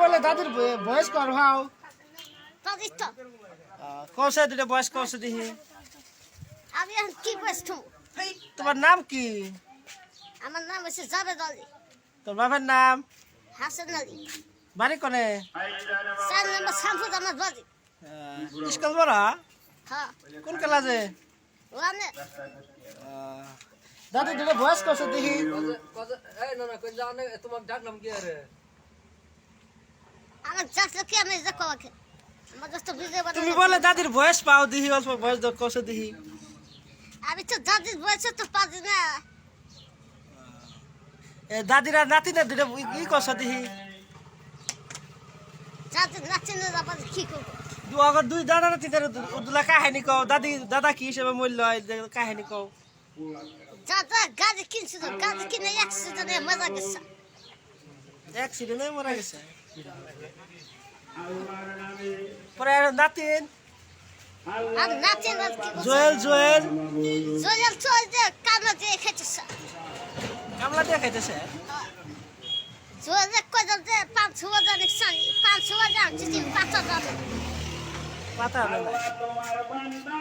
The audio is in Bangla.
বলে দাদির ব- বয়স কর হাও। তাদের তো কৌশে দুটো বয়স কৌশে দিহি আমি কি বসতু তোমার নাম কি? আমার নাম হচ্ছে জাবেদ আলী। তোর বাবার নাম? হাসান আলী। বাড়ি কোনে? চার নম্বর শামপুর আমার বাড়ি স্কুল বড়া হ্যাঁ। কোন ক্লাসে? ওখানে দাদি দুটো বয়স কৌশে দিহি এই না না কোন জানে তোমাকে ডাকলাম কি আরে? আমার যাচ্ছে কি আমি দেখো আমাকে আমার তো বিজয় তুমি বলে দাদির বয়স পাও দিহি অল্প বয়স কৌশে দিহি। আমি তো দাদির বয়সে তো পারি না। এ দাদিরা নাতিনা দুটো ই কৌশে দিহি। দাদির নাচে না আবার কি করব? আগর দুই দাদা নাতিদের উদলা কাহিনী কও দাদি দাদা কি হিসেবে মূল্য হয় কাহিনী কও। দাদা গাড়ি কিনছিল গাড়ি কিনে অ্যাক্সিডেন্টে মারা গেছে অ্যাক্সিডেন্টে মারা গেছে। পরে আর নাতিন। Joel Joel. জয়াল চল যে কামলা দিয়ে খেতেছে। কামলা দিয়ে খাইতেছে জয়াল কয় যে পাঁচ ছ হাজার পাঁচ ছ হাজার যদি পাঁচ হাজার পাতা না।